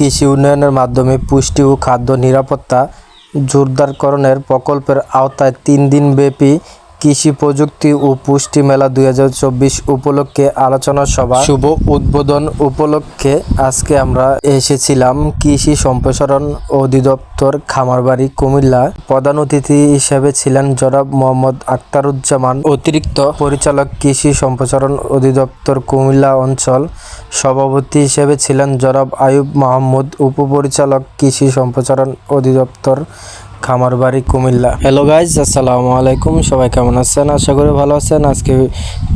কৃষি উন্নয়নের মাধ্যমে পুষ্টি ও খাদ্য নিরাপত্তা জোরদারকরণের প্রকল্পের আওতায় তিন দিনব্যাপী কৃষি প্রযুক্তি ও পুষ্টি মেলা দুই হাজার চব্বিশ উপলক্ষে আলোচনা সভা। শুভ উদ্বোধন উপলক্ষে আজকে আমরা এসেছিলাম কৃষি সম্প্রসারণ অধিদপ্তর খামারবাড়ি কুমিল্লা। প্রধান অতিথি হিসেবে ছিলেন জনাব মোহাম্মদ আক্তারুজ্জামান অতিরিক্ত পরিচালক কৃষি সম্প্রসারণ অধিদপ্তর কুমিল্লা অঞ্চল। সভাপতি হিসেবে ছিলেন জনাব আয়ুব মাহমুদ। উপপরিচালক কৃষি সম্প্রসারণ অধিদপ্তর খামারবাড়ি কুমিল্লা। হ্যালো গাইজ আসসালামু আলাইকুম, সবাই কেমন আছেন? আশা করি ভালো আছেন। আজকে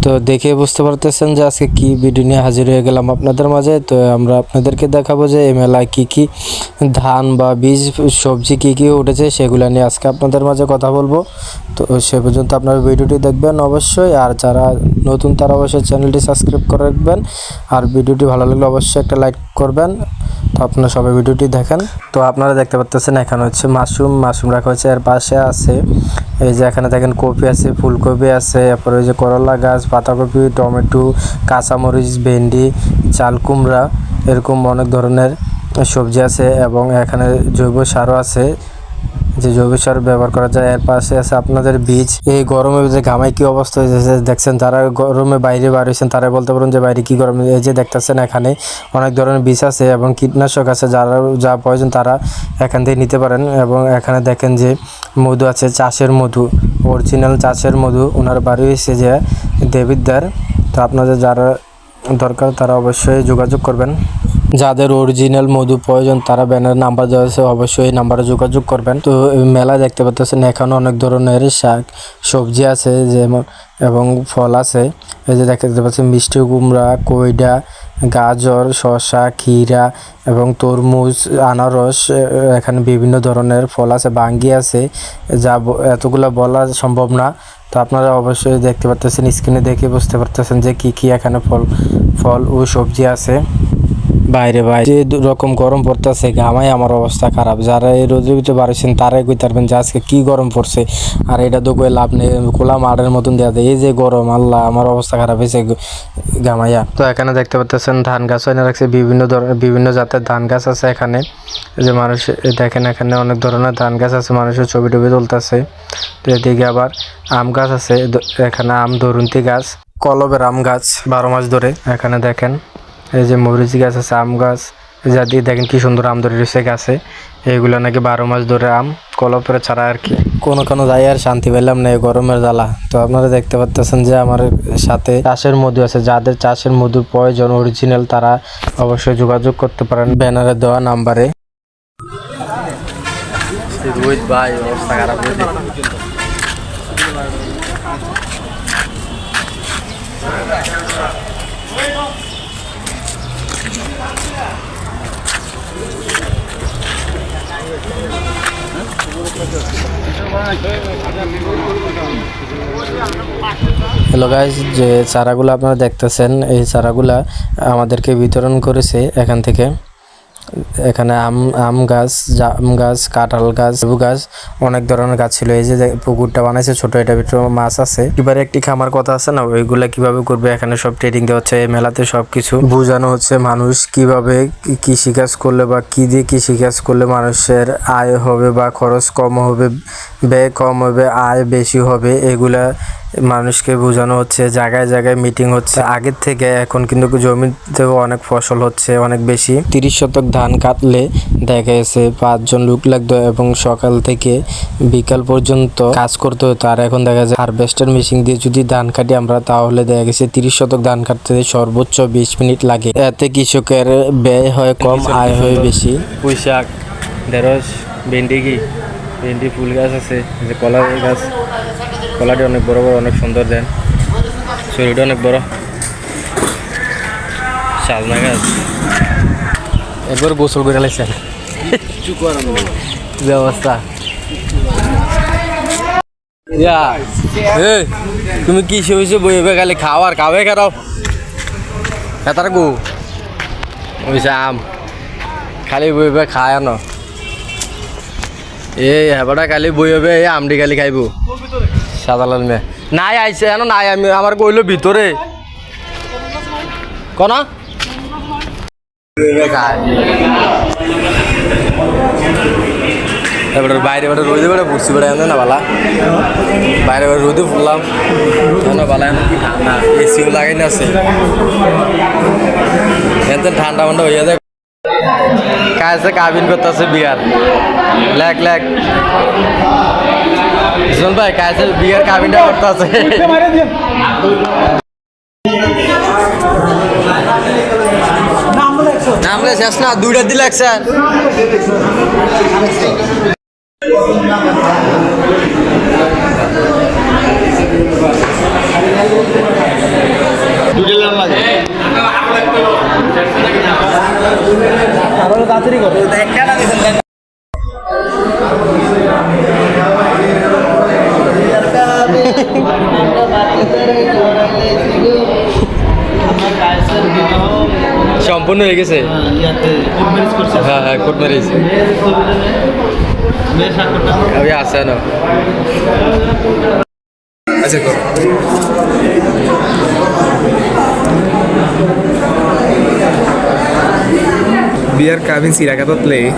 তো দেখে বুঝতে পারতেছেন যে আজকে কি ভিডিও নিয়ে হাজির হয়ে গেলাম আপনাদের মাঝে। তো আমরা আপনাদেরকে দেখাবো যে এই মেলায় কী কী, ধান বা বীজ, সবজি কি কি উঠেছে, সেগুলো নিয়ে আজকে আপনাদের মাঝে কথা বলব। তো সে পর্যন্ত আপনারা ভিডিওটি দেখবেন অবশ্যই, আর যারা নতুন তারা অবশ্যই চ্যানেলটি সাবস্ক্রাইব করে রাখবেন। আর ভিডিওটি ভালো লাগলে অবশ্যই একটা লাইক করবেন। তো আপনারা সবাই ভিডিওটি দেখেন। তো আপনারা দেখতে পাচ্ছেন এখানে হচ্ছে মাশরুম। মাশরুম রাখা হয়েছে। এর পাশে আছে এই যে এখানে দেখেন কপি আছে, ফুলকপি আছে তারপরে ওই যে করলা গাছ পাতাকপি টমেটো, কাঁচামরিচ, ভেন্ডি, চাল, কুমড়া, এরকম অনেক ধরনের সবজি আছে এবং এখানে জৈব সারও আছে। যে জৈব সার ব্যবহার করা যায়, এর পাশে আছে আপনাদের বীজ। এই গরমে যে ঘামাই কি অবস্থা হয়েছে দেখছেন যারা গরমে বাইরে বার হয়েছেন, তারা বলতে পারেন যে বাইরে কি গরম, এই যে দেখতেছেন এখানে অনেক ধরনের বীজ আছে এবং কীটনাশক আছে, যারা যা প্রয়োজন তারা এখান থেকে নিতে পারেন এবং এখানে দেখেন যে মধু আছে, চাষের মধু অরিজিনাল চাষের মধু ওনার বাড়ি হয়েছে যে দেবিদ্দার তো আপনাদের যারা দরকার তারা অবশ্যই যোগাযোগ করবেন। যাদের অরিজিনাল মধু প্রয়োজন, তারা ব্যানার নাম্বার দেওয়া আছে, অবশ্যই এই নাম্বারে যোগাযোগ করবেন। তো মেলা দেখতে পাচ্ছেন, এখানে অনেক ধরনের শাক, সবজি আছে, যেমন, এবং ফল আছে। এই যে দেখতে পাচ্ছেন, মিষ্টি কুমড়া কইডা গাজর, শসা, ক্ষীরা, এবং তরমুজ, আনারস এখানে বিভিন্ন ধরনের ফল আছে, বাঙ্গি আছে। যা এতগুলা বলা সম্ভব না। তো আপনারা অবশ্যই দেখতে পাচ্ছেন স্ক্রিনে দেখে বুঝতে পারতেছেন যে কি কি এখানে ফল ফল ও সবজি আছে। বাইরে বাইরে যে রকম গরম পড়তেছে, ঘামাই আমার অবস্থা খারাপ। যারা এই রোদের ভিতরে বাড়িছেন তারাই কই পারবেন যে আজকে কি গরম পড়ছে। আর এটা তো কই লাভ নেই, খোলা মাঠের মতন দেওয়া এই যে গরম, আল্লাহ, আমার অবস্থা খারাপ হয়েছে গ- ঘামাইয়া। তো এখানে দেখতে পাচ্ছেন ধান গাছ এনে রাখছে, বিভিন্ন ধরনের বিভিন্ন জাতের ধান গাছ আছে এখানে। যে মানুষ দেখেন এখানে অনেক ধরনের ধান গাছ আছে, মানুষের ছবি টবি তুলতেছে। এদিকে আবার আম গাছ আছে এখানে আম ধরুন্তি গাছ, কলবের আম গাছ, বারো মাস ধরে, এখানে দেখেন। এই যে মরিচ গাছ আছে আম গাছ যা দিয়ে দেখেন কি সুন্দর আম ধরে রয়েছে গাছে। এইগুলো নাকি বারো মাস ধরে আম কলপের ছাড়া আর কি। কোনো কোনো যাই আর শান্তি পেলাম না এই গরমের জ্বালা। তো আপনারা দেখতে পাচ্ছেন যে আমার সাথে চাষের মধু আছে যাদের চাষের মধু প্রয়োজন অরিজিনাল তারা অবশ্যই যোগাযোগ করতে পারেন। ব্যানারে দেওয়া নাম্বারে। রোহিত ভাই অবস্থা খারাপ হ্যালো গাইজ যে চারাগুলো আপনারা দেখতেছেন এই চারাগুলা আমাদেরকে বিতরণ করেছে এখান থেকে। এখানে আম আম গাছ জাম গাছ, কাঁঠাল গাছ, লেবু গাছ, অনেক ধরনের গাছ ছিল। এই যে পুকুরটা বানাইছে ছোট, এটা ভিতরে মাছ আছে। এবারে একটি খামার কথা আছে না, ওইগুলা কীভাবে করবে? এখানে সব ট্রেডিং দেওয়া হচ্ছে, এই মেলাতে সবকিছু বোঝানো হচ্ছে মানুষ কীভাবে কৃষিকাজ করলে বা কি দিয়ে কৃষিকাজ করলে মানুষের আয় হবে বা খরচ কম হবে, ব্যয় কম হবে, আয় বেশি হবে, এগুলা মানুষকে বোঝানো হচ্ছে জায়গায় জায়গায় মিটিং হচ্ছে। আগের থেকে এখন কিন্তু জমিতেও অনেক ফসল হচ্ছে অনেক বেশি। তিরিশ শতক ধান কাটলে দেখা গেছে পাঁচজন লোক লাগতো এবং সকাল থেকে বিকাল পর্যন্ত কাজ করতে হতো। আর এখন দেখা যায় হারভেস্টার মেশিন দিয়ে যদি ধান কাটি আমরা তাহলে দেখা গেছে তিরিশ শতক ধান কাটতে সর্বোচ্চ বিশ মিনিট লাগে। এতে কৃষকের ব্যয় হয় কম আয় হয় বেশি। পুঁই শাক ঢেঁড়স ভেন্ডি কি? ভেন্ডি ফুল গাছ আছে যে কলা গাছ। কলাটি অনেক বড় বড় অনেক সুন্দর দেন। শরীরটা অনেক বড়। সাজনা গাছ। একবার গোসল করে ইয়া, এই, তুমি কি হয়েছে বই হবে খালি খাও আর খাবে খাও এতার গু। ওইসে আম। খালি বই হবে খায় আনো। এই হেবাটা কালি বই হবে এই আমটি কালি খাইব। মে নাই আইছে এনো নাই, আমি আমার কইলো ভিতরে। কনা? এবারে বাইরে বেড়ে রোদে বেড়ে বসছি বেড়ে না বালা। বাইরে বেড়ে রোদে ফুললাম না বালা ঠান্ডা। এসিও লাগাই না আছে। এতে ঠান্ডা মান্ডা হইয়া যায়। কাছে কাবিন করতেছে বিয়ার। লেখ লেখ শুন ভাই কাছে বিয়ার কাবিনটা করতেছে। নামলে শেষ না দুইটা দিলে একসাথ সম্পূর্ণ হয়ে গেছে? হ্যাঁ হ্যাঁ কোর্ট ম্যারেজ আমি আসে না। আচ্ছা silakan tot play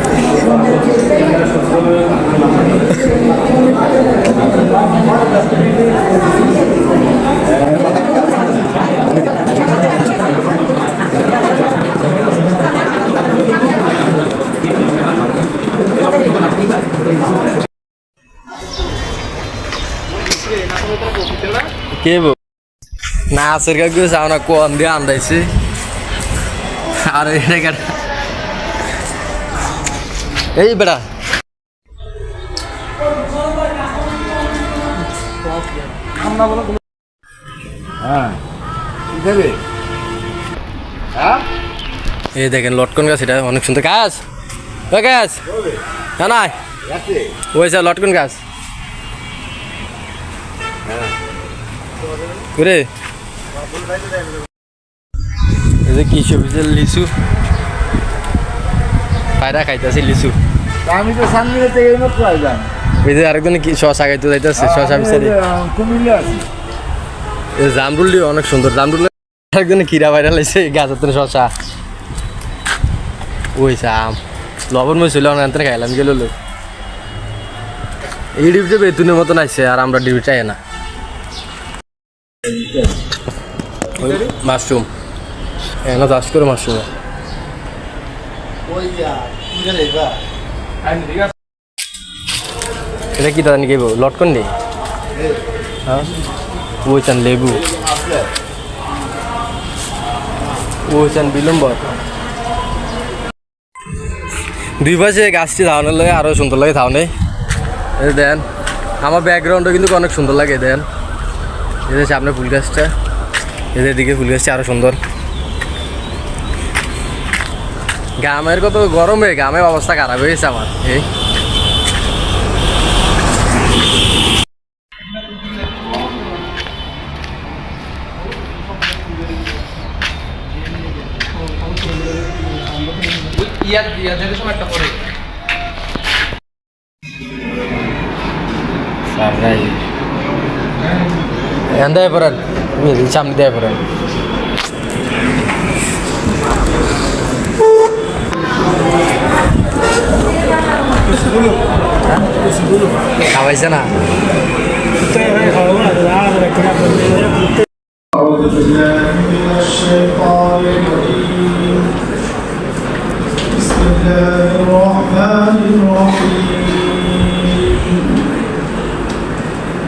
কে বো? না আসের কাকু সামনা কোন দিয়ে আন্দাইছে? আর এটা এই বেড়া। এই দেখেন লটকন গাছ এটা অনেক সুন্দর গাছ। গাছ হ্যাঁ নাই ওই স্যার লটকন গাছ। করে এই যে কৃষি অফিসের লিচু। পায়রা খাইতেছে লিচু। আমি তো সামনে থেকে এই মাত্র আইলাম যে আরেকজন কি শশা খাইতে যাইতেছে শশা কুমিল্লা আছি। জামরুলটি অনেক সুন্দর। জামরুল আরেকজনে কিরা বাইরা লাইছে গাছের শশা। ওই আম লবণ মই ছিল অনেক খাইলাম গেল লোক এই ডিউটি বেতুনের মতন আইছে আর আমরা ডিউটি চাই না। মাশরুম। এনে চাষ করে মাশরুম। এটা কি দাদা নিকে লটকন নেই হ্যাঁ? চান লেবু। ওই চান বিলম্বর দুই পাশে গাছটি ধাওয়ানোর লাগে আরও সুন্দর লাগে ধাওনে এই দেন আমার ব্যাকগ্রাউন্ডও কিন্তু অনেক সুন্দর লাগে দেন। এদের সামনে ফুল গাছটা এদের দিকে ফুল গাছটা আরও সুন্দর। গ্রামের কত গরমে গ্রামের অবস্থা খারাপ হয়েছে আমার এই। ইয়া ইয়া যেতে সময় একটা এন্দায় পড়ান সামনে দেয় পড়ান। না أعوذ بالله من الشيطان الرجيم بسم الله الرحمن الرحيم.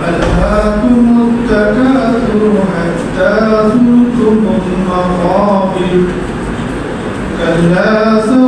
ألهاكم التكاثر حتى زرتم المقابر كلا سوف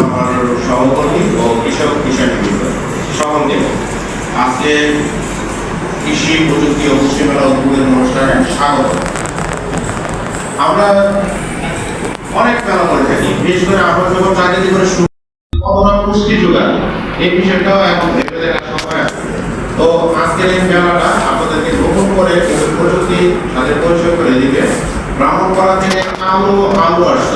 আমার সহকর্মী ও কৃষক কৃষাণীবৃন্দ। সকলকে আজকে কৃষি প্রযুক্তি ও মেলা উদ্বোধন অনুষ্ঠানে স্বাগত। আমরা অনেক মেলা করে থাকি, বিশেষ করে আমরা যখন চাকরি করে শুরু পুষ্টি যোগান এই বিষয়টাও এখন ভেবে দেখার সময়। তো আজকের এই মেলাটা আপনাদেরকে গোপন করে প্রযুক্তি সাথে পরিচয় করে দিবে। ব্রাহ্মণপাড়া থেকে আলু আলু আসছে। করে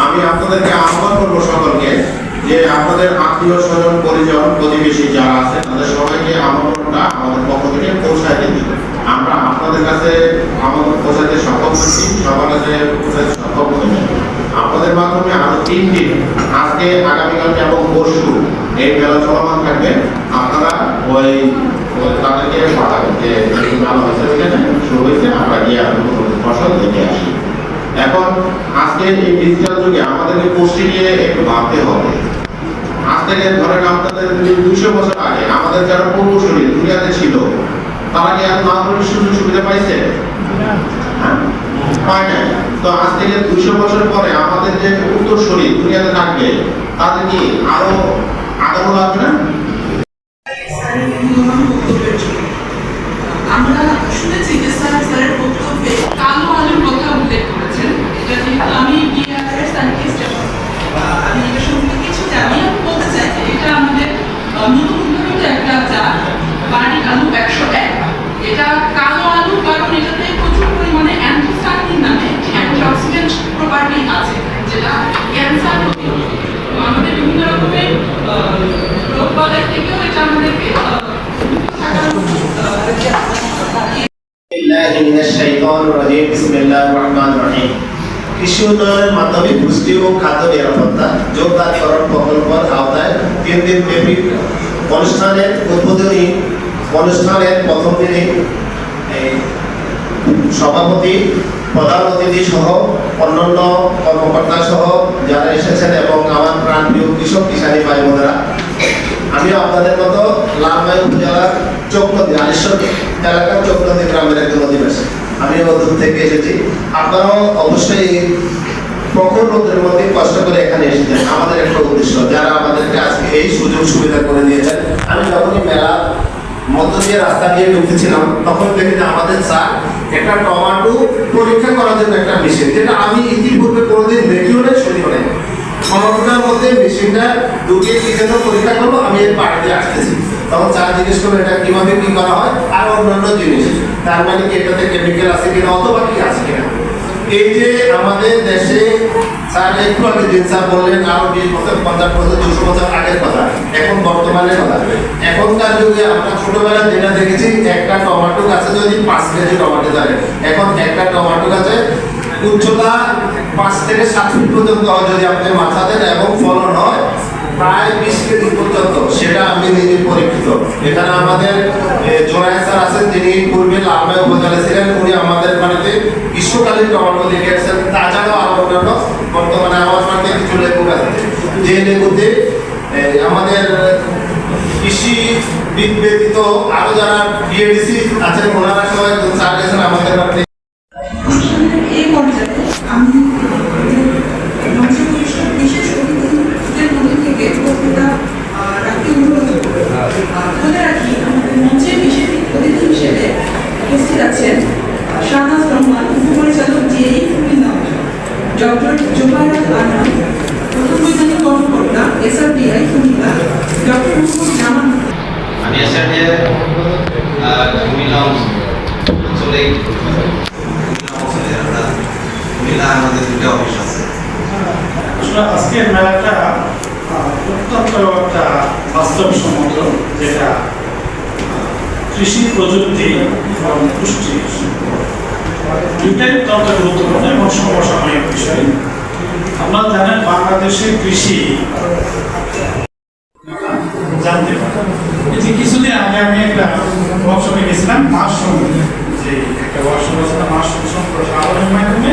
আমি আপনাদেরকে আহ্বান করব সকলকে যে আপনাদের আত্মীয় স্বজন পরিজন প্রতিবেশী যারা আছে তাদের সবাইকে আমন্ত্রণটা আমাদের পক্ষ থেকে পৌঁছায় দিতে আমরা আপনাদের কাছে আমন্ত্রণ পৌঁছাতে সক্ষম হচ্ছি সবার কাছে হয়েছি আপনাদের মাধ্যমে আরও তিন দিন আজকে আগামীকাল এবং পরশু এই মেলা চলমান থাকবে? আপনারা ওই তাদেরকে পাঠাবেন যে মেলা হয়েছে ওইখানে শুরু হয়েছে, আমরা গিয়ে আর ফসল দেখে আসি। এখন আজকে এই ডিজিটাল যুগে আমাদেরকে পুষ্টি নিয়ে একটু ভাবতে হবে। আজ থেকে ধরেন আপনাদের দুইশো বছর আগে আমাদের যারা পূর্বসূরি দুনিয়াতে ছিল, তারা কি এত নাগরিক সুযোগ সুবিধা পাইছে? হ্যাঁ? পায় নাই। তো আজ থেকে দুইশো বছর পরে আমাদের যে উত্তরসূরি দুনিয়াতে থাকবে তাদের কি আরও আগানো লাগবে না? আমরা শুনেছি যে স্যার, স্যারের বক্তব্যে কালো আলুর কথা উল্লেখ করেছেন। এটা যেহেতু আমি বিআরএর সায়েন্টিস্ট আমি এটা সম্পর্কে কিছু জানি আমি বলতে চাই যে এটা আমাদের নতুন একটা জাত, বাড়ি আলু একশো এক। প্রপার্টি আছে, যেটা ক্যান্সার আমাদের বিভিন্ন রকমের রোগ বালাই থেকেও এটা আমাদেরকে কৃষি উন্নয়নের মাধ্যমে পুষ্টি ও খাদ্য নিরাপত্তা যোগদানকরণ প্রকল্পের আওতায় অনুষ্ঠানের উদ্বোধনী অনুষ্ঠানের প্রথম দিনে সভাপতি, প্রধান অতিথি সহ অন্যান্য কর্মকর্তা সহ যারা এসেছেন এবং আমার প্রাণপ্রিয় কৃষক কিষানী ভাই বোনেরা আমি আপনাদের মতো লালমাই উপজেলার চৌকনদী আলিশ্বর এলাকার চৌকনদী গ্রামের একজন অধিবাসী। আমি দূর থেকে এসেছি। আপনারাও অবশ্যই প্রখর রোদের মধ্যে কষ্ট করে এখানে এসেছেন। আমাদের একটা উদ্দেশ্য, যারা আমাদেরকে আজকে এই সুযোগ সুবিধা করে দিয়েছেন, আমি যখনই মেলা মধ্য দিয়ে রাস্তা দিয়ে ঢুকতেছিলাম, তখন দেখি যে আমাদের স্যার একটা টমাটো পরীক্ষা করার জন্য একটা মেশিন, যেটা আমি ইতিপূর্বে কোনোদিন দেখিও নাই, শুনিও নাই। ক্ষমতার মধ্যে মেশিনটা ঢুকিয়ে কি জন্য পরীক্ষা করব, আমি এর বাড়িতে আসতেছি। তখন স্যার জিজ্ঞেস করল, এটা কীভাবে কি করা হয়? আর অন্যান্য জিনিস, তার মানে কি এটাতে কেমিক্যাল আছে কিনা, অথবা কি আছে কিনা। এই যে আমাদের দেশে স্যার একটু আগে যে স্যার বললেন, আরও বিশ বছর, পঞ্চাশ বছর, দুশো বছর আগের কথা, এখন বর্তমানে কথা। এখনকার যুগে আমরা ছোটবেলায় যেটা দেখেছি, একটা টমেটো গাছে যদি পাঁচ কেজি টমেটো ধরে, এখন একটা টমেটো গাছে উচ্চতা পাঁচ থেকে সাত ফিট পর্যন্ত যদি আপনি মাথা দেন এবং ফলন হয় প্রায় বিশ কেজি পর্যন্ত, সেটা আমি নিজে পরীক্ষিত। এখানে আমাদের জোনায় স্যার আছেন, যিনি পূর্বে লালমাই উপজেলা ছিলেন, উনি আমাদের বাড়িতে গ্রীষ্মকালীন টমেটো দেখে আসছেন তাছাড়াও আরও অন্যান্য বর্তমানে আমার বাড়িতে কিছু লেবু আছে। যে লেবুতে আমাদের কৃষি ব্যতীত আরও যারা বিএডিসি আছেন, ওনারা সবাই স্যার আমাদের বাড়িতে আমি মঞ্চে অনুষ্ঠান বিশেষ অতিথিদের মধ্যে থেকে বক্তৃতা আহ, রাখতে অনুরোধ করব। আহ, বলে রাখি আমাদের মঞ্চে বিশেষ অতিথি হিসেবে উপস্থিত আছেন আহ, শাহনাজ রহমান উপপরিচালক জিএই কুমিল্লা ডক্টর জোবায়রাত আনা প্রথম বৈজ্ঞানিক কর্মকর্তা এসআরবিআই কুমিল্লা ডক্টর মোহাম্মদ জামান আমি এসআরডি কুমিল্লা অঞ্চলে কুমিল্লা অঞ্চলে আমরা কুমিল্লা আমাদের দুটো অফিস আছে আসলে আজকের মেলাটা আহ, অত্যন্ত একটা বাস্তবসম্মত যেটা কৃষি প্রযুক্তি এবং পুষ্টি দুটাই অত্যন্ত গুরুত্বপূর্ণ এবং সমসাময়িক বিষয়। আপনারা জানেন বাংলাদেশে কৃষি জানতে যে কিছুদিন আগে আমি একটা ওয়ার্কশপে গেছিলাম, মাশরুম, যে একটা ওয়ার্কশপ আছে, মাশরুম সম্পর্কে মাধ্যমে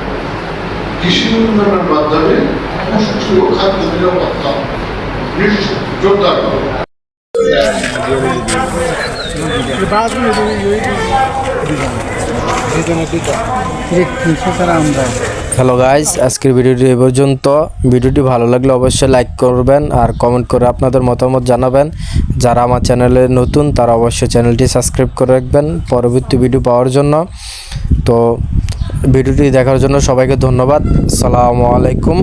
কৃষি উন্নয়নের মাধ্যমে পুষ্টি ও খাদ্য নিরাপত্তা নিশ্চিত জোরদার করা। হ্যালো গাইস আজকের ভিডিওটি এ পর্যন্ত। ভিডিওটি ভালো লাগলে অবশ্যই লাইক করবেন আর কমেন্ট করে আপনাদের মতামত জানাবেন। যারা আমার চ্যানেলে নতুন, তারা অবশ্যই চ্যানেলটি সাবস্ক্রাইব করে রাখবেন পরবর্তী ভিডিও পাওয়ার জন্য। তো ভিডিওটি দেখার জন্য সবাইকে ধন্যবাদ। সালামু আলাইকুম।